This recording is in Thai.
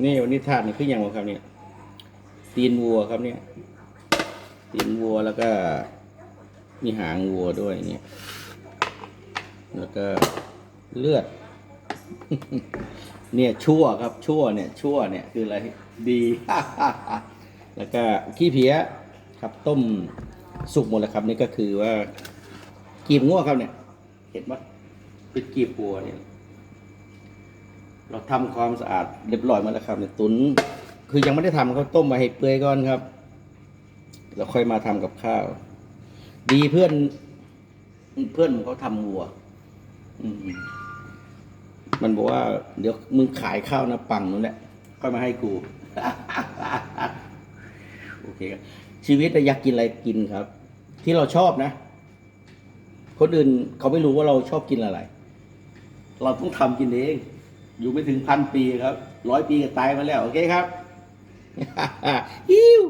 นี่วันนี้ทาดนี่คืออย่างวะครับเนี่ยตีนวัวครับเนี่ยตีนวัวแล้วก็มีหางวัวด้วยเนี่ย แล้วก็เลือด เนี่ยชั่วครับชั่วเนี่ย ชั่วเนี่ยคืออะไรดี แล้วก็ขี้เพี้ยครับต้มสุกหมดแล้วครับนี่ก็คือว่ากีบง่วครับเนี่ย เห็นปะเป็นกีบวัวเนี่ย เราทำความสะอาดเรียบร้อยหมาแล้วครับเนี่ยตุนคือยังไม่ได้ทำเขาต้มมาให้เปื่อยก่อนครับแล้วค่อยมาทำกับข้าว ดีเพื่อน เพื่อนเขาทำวัว อืมมันบอกว่า เดี๋ยวมึงขายข้าวนะปังนู่นแหละค่อยมาให้กู โอเคครับชีวิตอะอยากกินอะไรกินครับ ที่เราชอบนะ คนอื่นเขาไม่รู้ว่าเราชอบกินอะไร เราต้องทำกินเอง อยู่ไม่ถึงพันปีครับร้อยปีก็ตายมาแล้ว โอเคครับ ฮิว